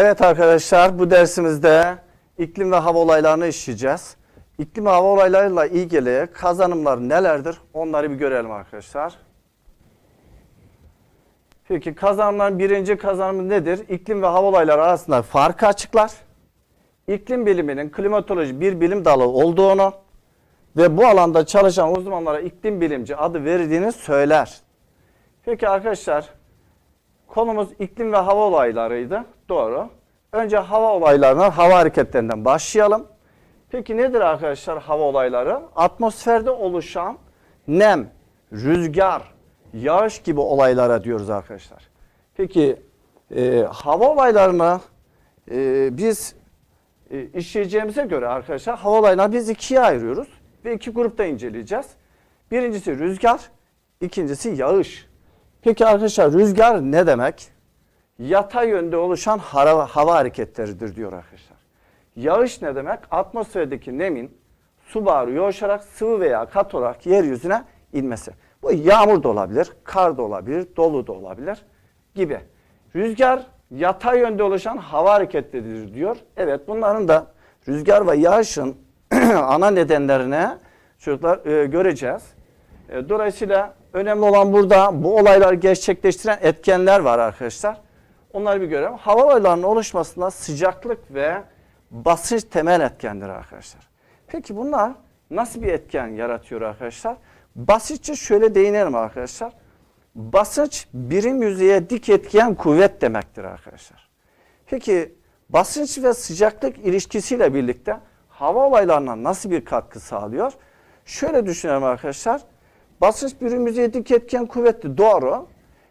Evet arkadaşlar bu dersimizde iklim ve hava olaylarını işleyeceğiz. İklim ve hava olaylarıyla ilgili kazanımlar nelerdir onları bir görelim arkadaşlar. Peki kazanımların birinci kazanımı nedir? İklim ve hava olayları arasında farkı açıklar. İklim biliminin klimatoloji bir bilim dalı olduğunu ve bu alanda çalışan uzmanlara iklim bilimci adı verildiğini söyler. Peki arkadaşlar Konumuz iklim ve hava olaylarıydı. Doğru. Önce hava olaylarına, hava hareketlerinden başlayalım. Peki nedir arkadaşlar hava olayları? Atmosferde oluşan nem, rüzgar, yağış gibi olaylara diyoruz arkadaşlar. Peki e, hava olaylarını e, biz e, işleyeceğimize göre arkadaşlar hava olaylarını biz ikiye ayırıyoruz ve iki grupta inceleyeceğiz. Birincisi rüzgar, ikincisi yağış. Peki arkadaşlar rüzgar ne demek? Yatay yönde oluşan hava, hava hareketleridir diyor arkadaşlar. Yağış ne demek? Atmosferdeki nemin su buharı yoğuşarak sıvı veya kat olarak yeryüzüne inmesi. Bu yağmur da olabilir, kar da olabilir, dolu da olabilir gibi. Rüzgar yatay yönde oluşan hava hareketleridir diyor. Evet bunların da rüzgar ve yağışın ana nedenlerini çocuklar e, göreceğiz. E, Dolayısıyla önemli olan burada bu olayları gerçekleştiren etkenler var arkadaşlar. Onları bir görelim. Hava olaylarının oluşmasında sıcaklık ve basınç temel etkendir arkadaşlar. Peki bunlar nasıl bir etken yaratıyor arkadaşlar? Basitçe şöyle değinelim arkadaşlar. Basınç birim yüzeye dik etkiyen kuvvet demektir arkadaşlar. Peki basınç ve sıcaklık ilişkisiyle birlikte hava olaylarına nasıl bir katkı sağlıyor? Şöyle düşünelim arkadaşlar. Basınç birim yüzeye dik etken kuvvetli doğru.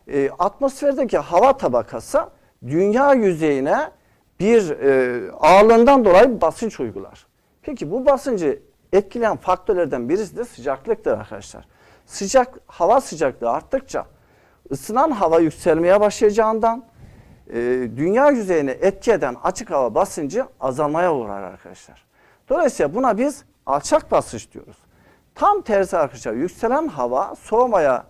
E, atmosferdeki hava tabakası dünya yüzeyine bir e, ağırlığından dolayı basınç uygular. Peki bu basıncı etkileyen faktörlerden birisi de sıcaklıktır arkadaşlar. Sıcak hava sıcaklığı arttıkça ısınan hava yükselmeye başlayacağından e, dünya yüzeyine etki eden açık hava basıncı azalmaya uğrar arkadaşlar. Dolayısıyla buna biz alçak basınç diyoruz. Tam tersi arkadaşlar yükselen hava soğumaya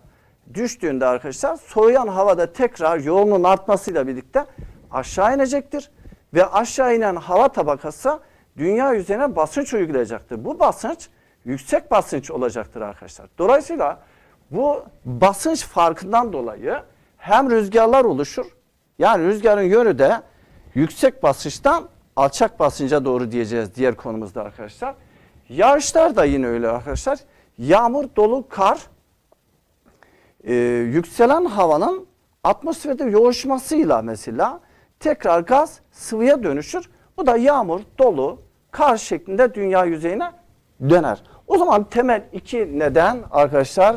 düştüğünde arkadaşlar soğuyan havada tekrar yoğunluğun artmasıyla birlikte aşağı inecektir. Ve aşağı inen hava tabakası dünya yüzeyine basınç uygulayacaktır. Bu basınç yüksek basınç olacaktır arkadaşlar. Dolayısıyla bu basınç farkından dolayı hem rüzgarlar oluşur yani rüzgarın yönü de yüksek basınçtan alçak basınca doğru diyeceğiz diğer konumuzda arkadaşlar. Yağışlar da yine öyle arkadaşlar. Yağmur, dolu, kar e, yükselen havanın atmosferde yoğuşmasıyla mesela tekrar gaz sıvıya dönüşür. Bu da yağmur, dolu, kar şeklinde dünya yüzeyine döner. O zaman temel iki neden arkadaşlar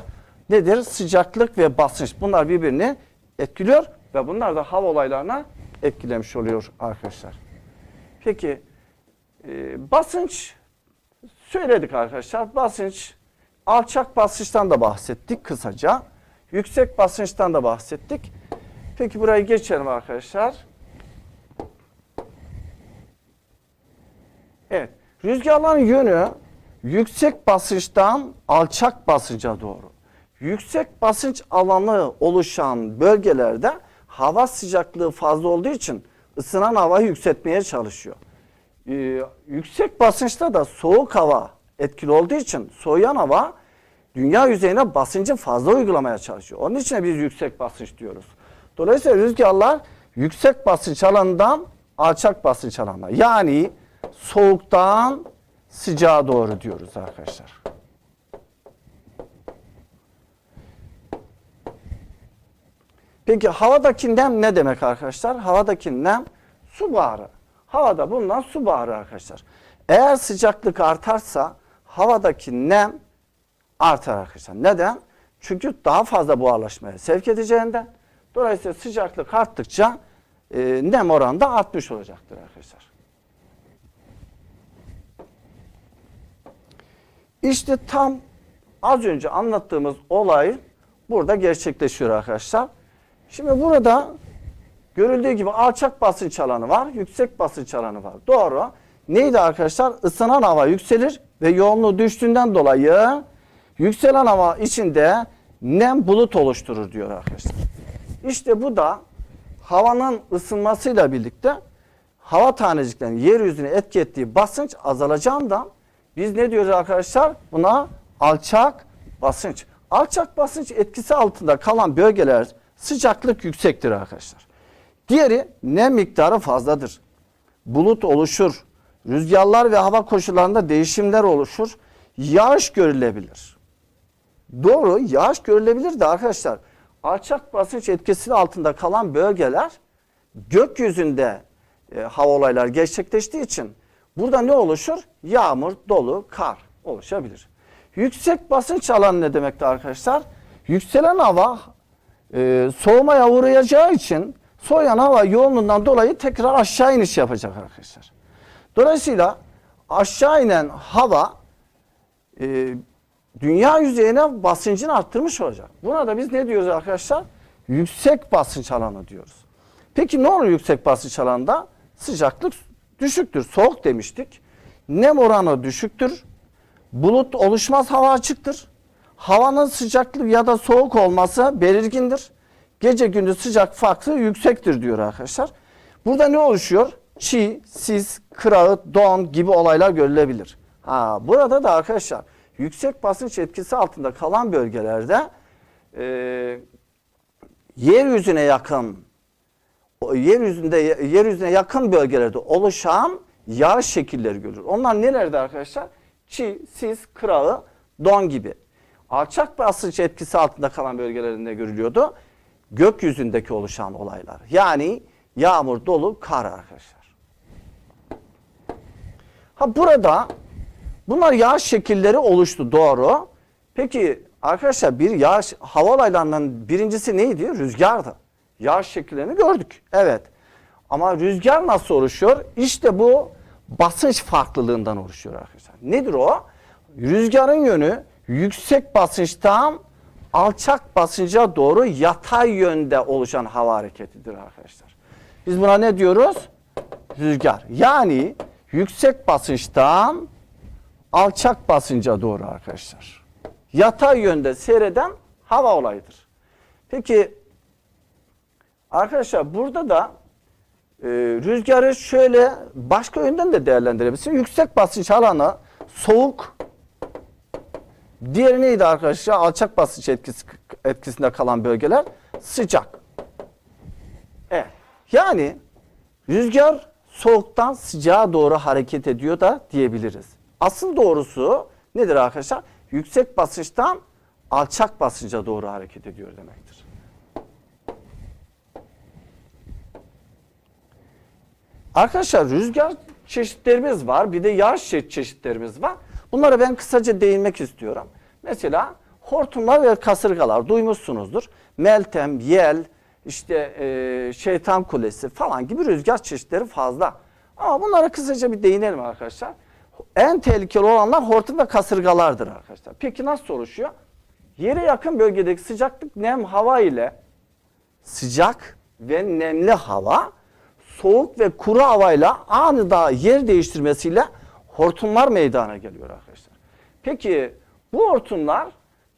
nedir? Sıcaklık ve basınç. Bunlar birbirini etkiliyor ve bunlar da hava olaylarına etkilemiş oluyor arkadaşlar. Peki e, basınç söyledik arkadaşlar. Basınç alçak basınçtan da bahsettik kısaca. Yüksek basınçtan da bahsettik. Peki burayı geçelim arkadaşlar. Evet. Rüzgarların yönü yüksek basınçtan alçak basınca doğru. Yüksek basınç alanı oluşan bölgelerde hava sıcaklığı fazla olduğu için ısınan havayı yükseltmeye çalışıyor. Ee, yüksek basınçta da soğuk hava etkili olduğu için soğuyan hava dünya yüzeyine basıncı fazla uygulamaya çalışıyor. Onun için biz yüksek basınç diyoruz. Dolayısıyla rüzgarlar yüksek basınç alanından alçak basınç alanına yani soğuktan sıcağa doğru diyoruz arkadaşlar. Peki havadaki nem ne demek arkadaşlar? Havadaki nem su buharı. Havada bulunan su buharı arkadaşlar. Eğer sıcaklık artarsa havadaki nem artar arkadaşlar. Neden? Çünkü daha fazla buharlaşmaya sevk edeceğinden. Dolayısıyla sıcaklık arttıkça e, nem oranı da artmış olacaktır arkadaşlar. İşte tam az önce anlattığımız olay burada gerçekleşiyor arkadaşlar. Şimdi burada görüldüğü gibi alçak basınç alanı var, yüksek basınç alanı var. Doğru. Neydi arkadaşlar? Isınan hava yükselir ve yoğunluğu düştüğünden dolayı yükselen hava içinde nem bulut oluşturur diyor arkadaşlar. İşte bu da havanın ısınmasıyla birlikte hava taneciklerinin yeryüzüne etki ettiği basınç azalacağından biz ne diyoruz arkadaşlar? Buna alçak basınç. Alçak basınç etkisi altında kalan bölgeler sıcaklık yüksektir arkadaşlar. Diğeri nem miktarı fazladır. Bulut oluşur. Rüzgarlar ve hava koşullarında değişimler oluşur. Yağış görülebilir. Doğru yağış görülebilir de arkadaşlar alçak basınç etkisi altında kalan bölgeler gökyüzünde e, hava olaylar gerçekleştiği için burada ne oluşur? Yağmur, dolu, kar oluşabilir. Yüksek basınç alanı ne demekti arkadaşlar? Yükselen hava e, soğumaya uğrayacağı için soğuyan hava yoğunluğundan dolayı tekrar aşağı iniş yapacak arkadaşlar. Dolayısıyla aşağı inen hava e, dünya yüzeyine basıncını arttırmış olacak. Buna da biz ne diyoruz arkadaşlar? Yüksek basınç alanı diyoruz. Peki ne olur yüksek basınç alanında? Sıcaklık düşüktür. Soğuk demiştik. Nem oranı düşüktür. Bulut oluşmaz hava açıktır. Havanın sıcaklık ya da soğuk olması belirgindir. Gece gündüz sıcak farkı yüksektir diyor arkadaşlar. Burada ne oluşuyor? Çiğ, sis, kırağı, don gibi olaylar görülebilir. Ha, burada da arkadaşlar yüksek basınç etkisi altında kalan bölgelerde e, yeryüzüne yakın yeryüzünde yeryüzüne yakın bölgelerde oluşan yağış şekilleri görülür. Onlar nelerde arkadaşlar? Çiğ, sis, kırağı, don gibi. Alçak basınç etkisi altında kalan bölgelerinde görülüyordu. Gökyüzündeki oluşan olaylar. Yani yağmur, dolu, kar arkadaşlar. Ha burada bunlar yağış şekilleri oluştu doğru. Peki arkadaşlar bir yağış hava olaylarından birincisi neydi? Rüzgardı. Yağış şekillerini gördük. Evet. Ama rüzgar nasıl oluşuyor? İşte bu basınç farklılığından oluşuyor arkadaşlar. Nedir o? Rüzgarın yönü yüksek basınçtan alçak basınca doğru yatay yönde oluşan hava hareketidir arkadaşlar. Biz buna ne diyoruz? Rüzgar. Yani yüksek basınçtan alçak basınca doğru arkadaşlar. Yatay yönde seyreden hava olayıdır. Peki arkadaşlar burada da e, rüzgarı şöyle başka yönden de değerlendirebilirsin. Yüksek basınç alanı soğuk. Diğeri neydi arkadaşlar? Alçak basınç etkisi, etkisinde kalan bölgeler sıcak. Evet. Yani rüzgar soğuktan sıcağa doğru hareket ediyor da diyebiliriz. Asıl doğrusu nedir arkadaşlar? Yüksek basınçtan alçak basınca doğru hareket ediyor demektir. Arkadaşlar rüzgar çeşitlerimiz var. Bir de yağış çe- çeşitlerimiz var. Bunlara ben kısaca değinmek istiyorum. Mesela hortumlar ve kasırgalar duymuşsunuzdur. Meltem, yel, işte e, şeytan kulesi falan gibi rüzgar çeşitleri fazla. Ama bunlara kısaca bir değinelim arkadaşlar. En tehlikeli olanlar hortum ve kasırgalardır arkadaşlar. Peki nasıl oluşuyor? Yere yakın bölgedeki sıcaklık nem hava ile sıcak ve nemli hava soğuk ve kuru havayla anında yer değiştirmesiyle hortumlar meydana geliyor arkadaşlar. Peki bu hortumlar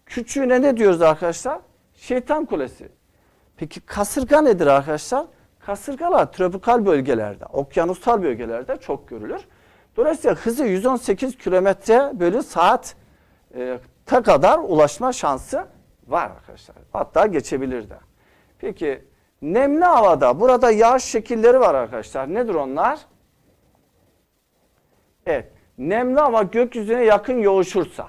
küçüğüne ne diyoruz arkadaşlar? Şeytan kulesi. Peki kasırga nedir arkadaşlar? Kasırgalar tropikal bölgelerde, okyanusal bölgelerde çok görülür. Dolayısıyla hızı 118 kilometre bölü saat e, ta kadar ulaşma şansı var arkadaşlar. Hatta geçebilir de. Peki nemli havada burada yağış şekilleri var arkadaşlar. Nedir onlar? Evet. Nemli hava gökyüzüne yakın yoğuşursa.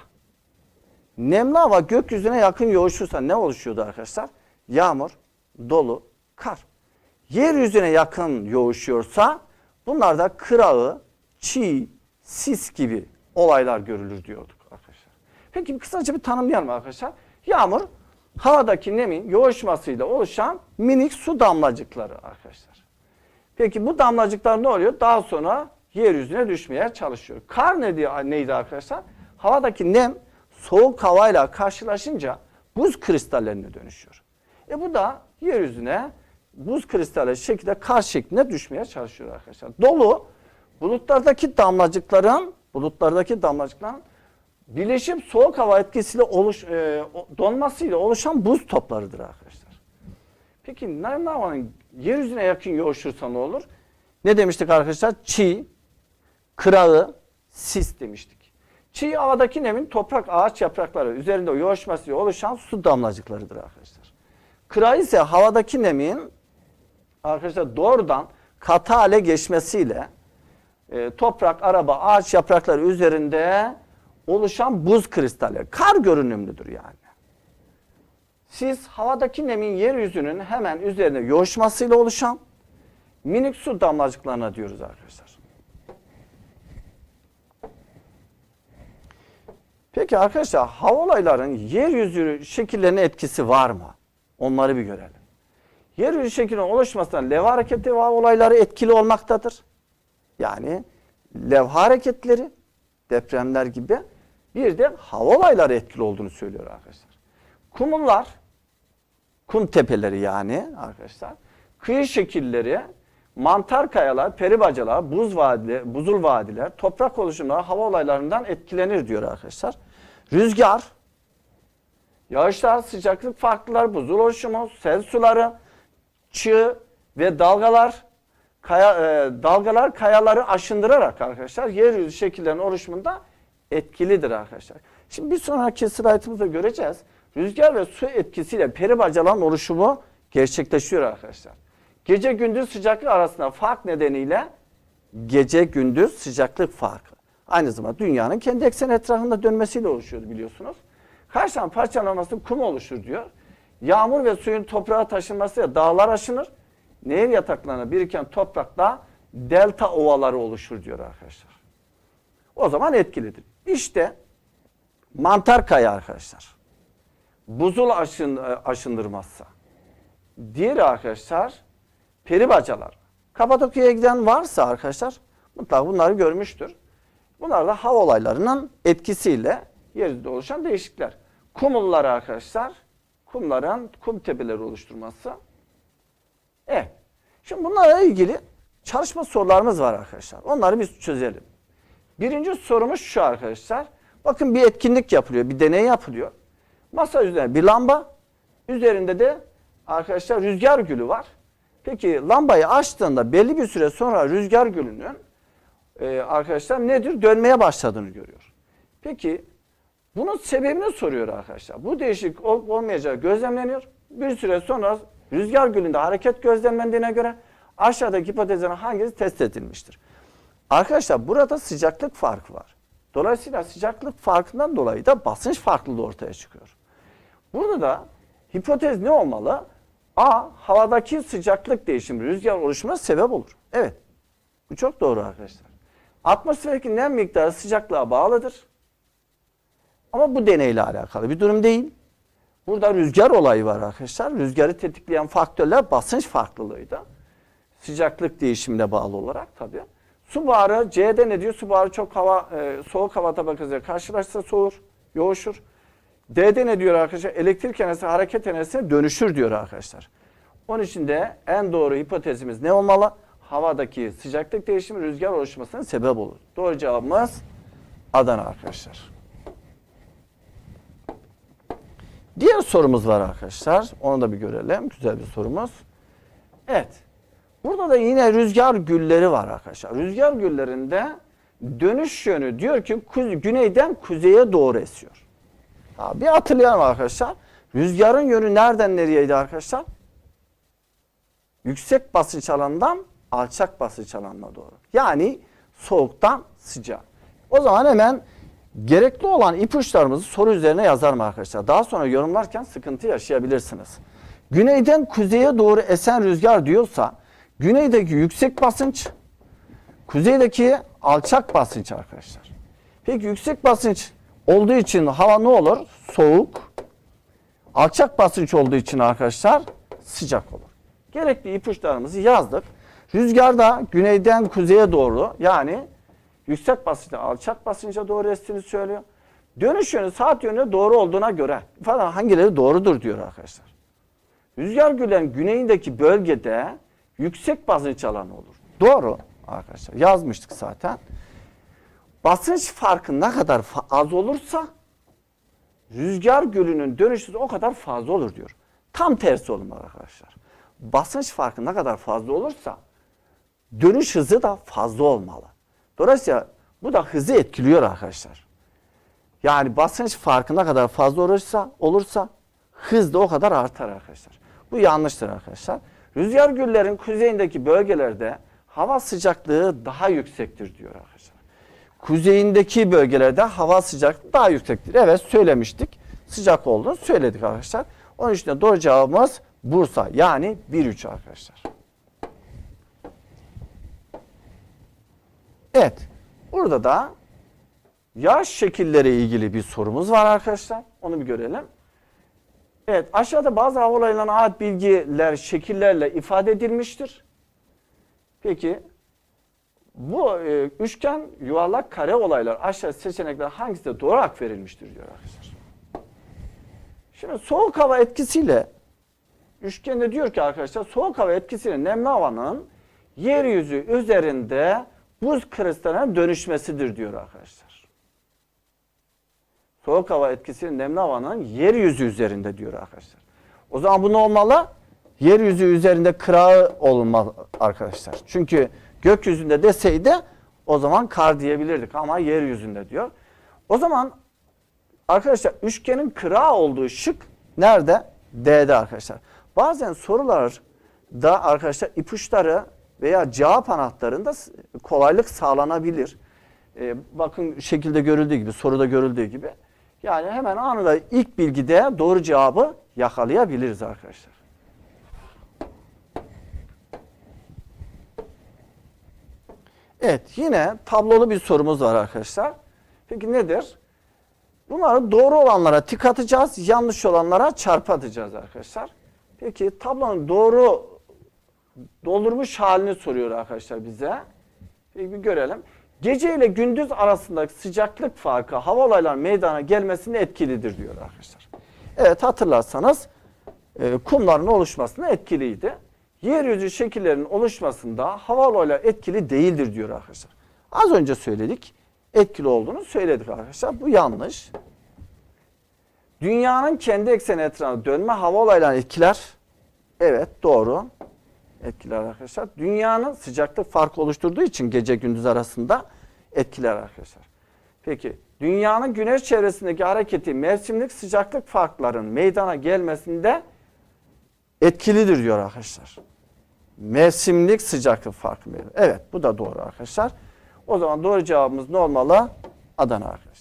Nemli hava gökyüzüne yakın yoğuşursa ne oluşuyordu arkadaşlar? Yağmur, dolu, kar. Yeryüzüne yakın yoğuşuyorsa bunlarda kırağı, çiğ, sis gibi olaylar görülür diyorduk arkadaşlar. Peki kısaca bir tanımlayalım arkadaşlar. Yağmur havadaki nemin yoğuşmasıyla oluşan minik su damlacıkları arkadaşlar. Peki bu damlacıklar ne oluyor? Daha sonra yeryüzüne düşmeye çalışıyor. Kar neydi, neydi arkadaşlar? Havadaki nem soğuk havayla karşılaşınca buz kristallerine dönüşüyor. E bu da yeryüzüne buz kristalleri şekilde kar şeklinde düşmeye çalışıyor arkadaşlar. Dolu bulutlardaki damlacıkların bulutlardaki damlacıkların birleşip soğuk hava etkisiyle oluş, e, donmasıyla oluşan buz toplarıdır arkadaşlar. Peki nemli havanın yeryüzüne yakın yoğuşursa ne olur? ne demiştik arkadaşlar? Çiğ, kırağı, sis demiştik. Çiğ havadaki nemin toprak, ağaç yaprakları üzerinde yoğuşmasıyla oluşan su damlacıklarıdır arkadaşlar. Kırağı ise havadaki nemin arkadaşlar doğrudan katı hale geçmesiyle e, toprak, araba, ağaç yaprakları üzerinde oluşan buz kristalleri. Kar görünümlüdür yani. Siz havadaki nemin yeryüzünün hemen üzerine yoğuşmasıyla oluşan minik su damlacıklarına diyoruz arkadaşlar. Peki arkadaşlar hava olayların yeryüzü şekillerine etkisi var mı? Onları bir görelim. Yeryüzü şeklinin oluşmasına levha hareketi ve hava olayları etkili olmaktadır. Yani levha hareketleri, depremler gibi bir de hava olayları etkili olduğunu söylüyor arkadaşlar. Kumullar, kum tepeleri yani arkadaşlar, kıyı şekilleri, mantar kayalar, peribacalar, buz vadiler, buzul vadiler, toprak oluşumları hava olaylarından etkilenir diyor arkadaşlar. Rüzgar, yağışlar, sıcaklık farklılar, buzul oluşumu, sel suları, çığ ve dalgalar kaya, e, dalgalar kayaları aşındırarak arkadaşlar yeryüzü şekillerinin oluşumunda etkilidir arkadaşlar. Şimdi bir sonraki slaytımızda göreceğiz. Rüzgar ve su etkisiyle peribacaların oluşumu gerçekleşiyor arkadaşlar. Gece gündüz sıcaklık arasında fark nedeniyle gece gündüz sıcaklık farkı. Aynı zamanda dünyanın kendi ekseni etrafında dönmesiyle oluşuyor biliyorsunuz. Karşıdan parçalanması kum oluşur diyor. Yağmur ve suyun toprağa taşınmasıyla dağlar aşınır. Nehir yataklarına biriken toprakta delta ovaları oluşur diyor arkadaşlar. O zaman etkilidir. İşte mantar kaya arkadaşlar. Buzul aşın, aşındırmazsa. Diğeri arkadaşlar peribacalar. Kapadokya'ya giden varsa arkadaşlar mutlaka bunları görmüştür. Bunlar da hava olaylarının etkisiyle yeryüzünde oluşan değişiklikler. Kumullar arkadaşlar, kumların kum tepeleri oluşturması. Evet. Şimdi bunlarla ilgili çalışma sorularımız var arkadaşlar. Onları biz çözelim. Birinci sorumuz şu arkadaşlar. Bakın bir etkinlik yapılıyor, bir deney yapılıyor. Masa üzerine bir lamba, üzerinde de arkadaşlar rüzgar gülü var. Peki lambayı açtığında belli bir süre sonra rüzgar gülünün e, arkadaşlar nedir? Dönmeye başladığını görüyor. Peki bunun sebebini soruyor arkadaşlar. Bu değişik olup olmayacağı gözlemleniyor. Bir süre sonra rüzgar gülünde hareket gözlemlendiğine göre aşağıdaki hipotezlerin hangisi test edilmiştir? Arkadaşlar burada sıcaklık farkı var. Dolayısıyla sıcaklık farkından dolayı da basınç farklılığı ortaya çıkıyor. Burada da hipotez ne olmalı? A. Havadaki sıcaklık değişimi rüzgar oluşumuna sebep olur. Evet. Bu çok doğru arkadaşlar. Atmosferdeki nem miktarı sıcaklığa bağlıdır. Ama bu deneyle alakalı bir durum değil. Burada rüzgar olayı var arkadaşlar. Rüzgarı tetikleyen faktörler basınç farklılığıydı. Sıcaklık değişimine bağlı olarak tabii. Su buharı C'de ne diyor? Su buharı çok hava e, soğuk hava tabakasıyla karşılaşsa soğur, yoğuşur. D'de ne diyor arkadaşlar? Elektrik enerjisi hareket enerjisine dönüşür diyor arkadaşlar. Onun için de en doğru hipotezimiz ne olmalı? Havadaki sıcaklık değişimi rüzgar oluşmasına sebep olur. Doğru cevabımız Adana arkadaşlar. Diğer sorumuz var arkadaşlar. Onu da bir görelim. Güzel bir sorumuz. Evet. Burada da yine rüzgar gülleri var arkadaşlar. Rüzgar güllerinde dönüş yönü diyor ki güneyden kuzeye doğru esiyor. Ha, bir hatırlayalım arkadaşlar. Rüzgarın yönü nereden nereyeydi arkadaşlar? Yüksek basınç alanından alçak basınç alanına doğru. Yani soğuktan sıcağa. O zaman hemen gerekli olan ipuçlarımızı soru üzerine yazarım arkadaşlar. Daha sonra yorumlarken sıkıntı yaşayabilirsiniz. Güneyden kuzeye doğru esen rüzgar diyorsa güneydeki yüksek basınç, kuzeydeki alçak basınç arkadaşlar. Peki yüksek basınç olduğu için hava ne olur? Soğuk. Alçak basınç olduğu için arkadaşlar sıcak olur. Gerekli ipuçlarımızı yazdık. Rüzgarda güneyden kuzeye doğru yani yüksek basınçtan alçak basınca doğru estiğini söylüyor. Dönüş yönü saat yönüne doğru olduğuna göre falan hangileri doğrudur diyor arkadaşlar. Rüzgar gülen güneyindeki bölgede yüksek basınç alanı olur. Doğru arkadaşlar yazmıştık zaten. Basınç farkı ne kadar az olursa rüzgar gölünün dönüşü o kadar fazla olur diyor. Tam tersi olmalı arkadaşlar. Basınç farkı ne kadar fazla olursa dönüş hızı da fazla olmalı. Dolayısıyla bu da hızı etkiliyor arkadaşlar. Yani basınç farkı ne kadar fazla olursa, olursa hız da o kadar artar arkadaşlar. Bu yanlıştır arkadaşlar. Rüzgar güllerin kuzeyindeki bölgelerde hava sıcaklığı daha yüksektir diyor arkadaşlar. Kuzeyindeki bölgelerde hava sıcaklığı daha yüksektir. Evet söylemiştik. Sıcak olduğunu söyledik arkadaşlar. Onun için de doğru cevabımız Bursa. Yani 1-3 arkadaşlar. Evet. Burada da yağış şekilleri ilgili bir sorumuz var arkadaşlar. Onu bir görelim. Evet aşağıda bazı hava olaylarına ait bilgiler şekillerle ifade edilmiştir. Peki bu e, üçgen, yuvarlak, kare olaylar aşağı seçenekler hangisinde doğru hak verilmiştir diyor arkadaşlar. Şimdi soğuk hava etkisiyle üçgende diyor ki arkadaşlar soğuk hava etkisiyle nemli havanın yeryüzü üzerinde buz kristaline dönüşmesidir diyor arkadaşlar. Soğuk hava etkisiyle nemli havanın yeryüzü üzerinde diyor arkadaşlar. O zaman bu ne olmalı? Yeryüzü üzerinde kırağı olmalı arkadaşlar. Çünkü gökyüzünde deseydi o zaman kar diyebilirdik ama yeryüzünde diyor. O zaman arkadaşlar üçgenin kırağı olduğu şık nerede? D'de arkadaşlar. Bazen sorular da arkadaşlar ipuçları veya cevap anahtarında kolaylık sağlanabilir. Ee, bakın şekilde görüldüğü gibi, soruda görüldüğü gibi. Yani hemen anında ilk bilgide doğru cevabı yakalayabiliriz arkadaşlar. Evet yine tablolu bir sorumuz var arkadaşlar. Peki nedir? Bunları doğru olanlara tik atacağız, yanlış olanlara çarpı atacağız arkadaşlar. Peki tablonun doğru doldurmuş halini soruyor arkadaşlar bize. Peki bir görelim. Gece ile gündüz arasındaki sıcaklık farkı hava olaylar meydana gelmesinde etkilidir diyor arkadaşlar. Evet hatırlarsanız e, kumların oluşmasına etkiliydi. Yeryüzü şekillerinin oluşmasında hava olaylar etkili değildir diyor arkadaşlar. Az önce söyledik. Etkili olduğunu söyledik arkadaşlar. Bu yanlış. Dünyanın kendi ekseni etrafında dönme hava olaylarını etkiler. Evet doğru. Etkiler arkadaşlar. Dünyanın sıcaklık farkı oluşturduğu için gece gündüz arasında etkiler arkadaşlar. Peki dünyanın güneş çevresindeki hareketi mevsimlik sıcaklık farkların meydana gelmesinde etkilidir diyor arkadaşlar. Mevsimlik sıcaklık farkı meydana. Evet bu da doğru arkadaşlar. O zaman doğru cevabımız ne olmalı? Adana arkadaşlar.